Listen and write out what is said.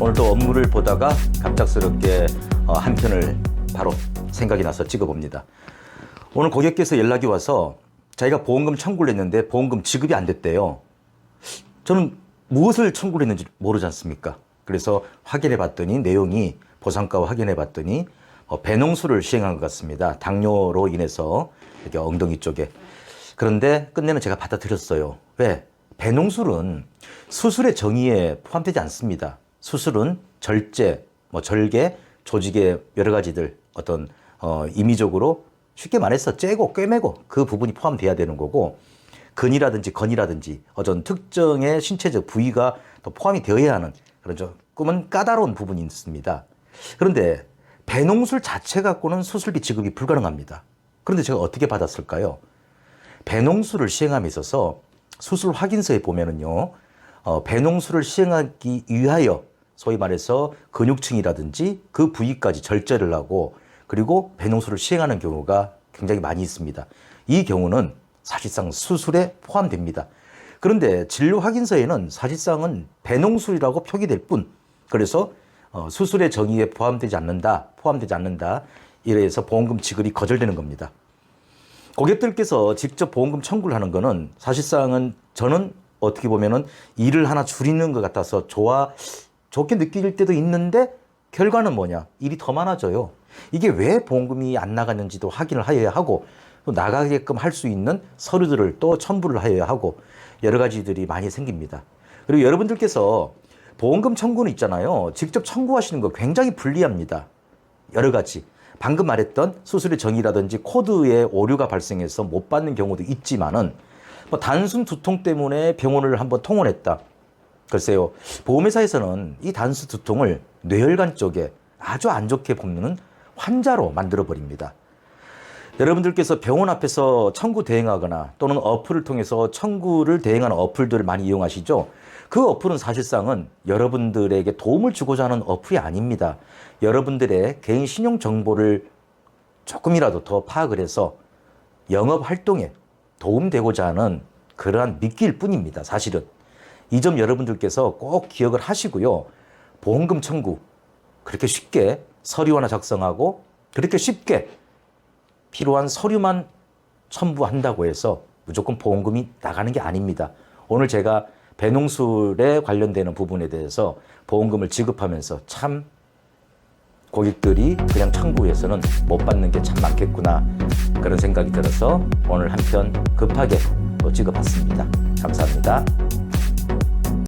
오늘 또 업무를 보다가 갑작스럽게 어, 한 편을 바로 생각이 나서 찍어봅니다. 오늘 고객께서 연락이 와서 자기가 보험금 청구를 했는데 보험금 지급이 안 됐대요. 저는 무엇을 청구를 했는지 모르지 않습니까? 그래서 확인해 봤더니 내용이 보상가와 확인해 봤더니 어, 배농수를 시행한 것 같습니다. 당뇨로 인해서 이렇게 엉덩이 쪽에. 그런데 끝내는 제가 받아들였어요. 왜? 배농술은 수술의 정의에 포함되지 않습니다. 수술은 절제, 뭐 절개, 조직의 여러 가지들 어떤 어, 임의적으로 쉽게 말해서 째고 꿰매고 그 부분이 포함돼야 되는 거고 근이라든지 건이라든지 어떤 특정의 신체적 부위가 또 포함이 되어야 하는 그런 조금은 까다로운 부분이 있습니다. 그런데 배농술 자체 갖고는 수술비 지급이 불가능합니다. 그런데 제가 어떻게 받았을까요? 배농술을 시행함에 있어서 수술 확인서에 보면은요, 어, 배농술을 시행하기 위하여 소위 말해서 근육층이라든지 그 부위까지 절제를 하고 그리고 배농술을 시행하는 경우가 굉장히 많이 있습니다. 이 경우는 사실상 수술에 포함됩니다. 그런데 진료 확인서에는 사실상은 배농술이라고 표기될 뿐 그래서 어, 수술의 정의에 포함되지 않는다, 포함되지 않는다. 이래서 보험금 지급이 거절되는 겁니다. 고객들께서 직접 보험금 청구를 하는 거는 사실상은 저는 어떻게 보면은 일을 하나 줄이는 것 같아서 좋아 좋게 느낄 때도 있는데 결과는 뭐냐 일이 더 많아져요. 이게 왜 보험금이 안 나갔는지도 확인을 하여야 하고 또 나가게끔 할 수 있는 서류들을 또 첨부를 하여야 하고 여러 가지들이 많이 생깁니다. 그리고 여러분들께서 보험금 청구는 있잖아요. 직접 청구하시는 거 굉장히 불리합니다. 여러 가지. 방금 말했던 수술의 정의라든지 코드에 오류가 발생해서 못 받는 경우도 있지만은 뭐 단순 두통 때문에 병원을 한번 통원했다. 글쎄요. 보험회사에서는 이 단수 두통을 뇌혈관 쪽에 아주 안 좋게 보는 환자로 만들어 버립니다. 여러분들께서 병원 앞에서 청구 대행하거나 또는 어플을 통해서 청구를 대행하는 어플들을 많이 이용하시죠. 그 어플은 사실상은 여러분들에게 도움을 주고자 하는 어플이 아닙니다. 여러분들의 개인 신용 정보를 조금이라도 더 파악을 해서 영업 활동에 도움되고자 하는 그러한 미끼일 뿐입니다. 사실은. 이 점 여러분들께서 꼭 기억을 하시고요. 보험금 청구 그렇게 쉽게 서류 하나 작성하고 그렇게 쉽게 필요한 서류만 첨부한다고 해서 무조건 보험금이 나가는 게 아닙니다. 오늘 제가 배농술에 관련되는 부분에 대해서 보험금을 지급하면서 참 고객들이 그냥 청구해서는 못 받는 게 참 많겠구나 그런 생각이 들어서 오늘 한편 급하게 또 찍어봤습니다. 감사합니다.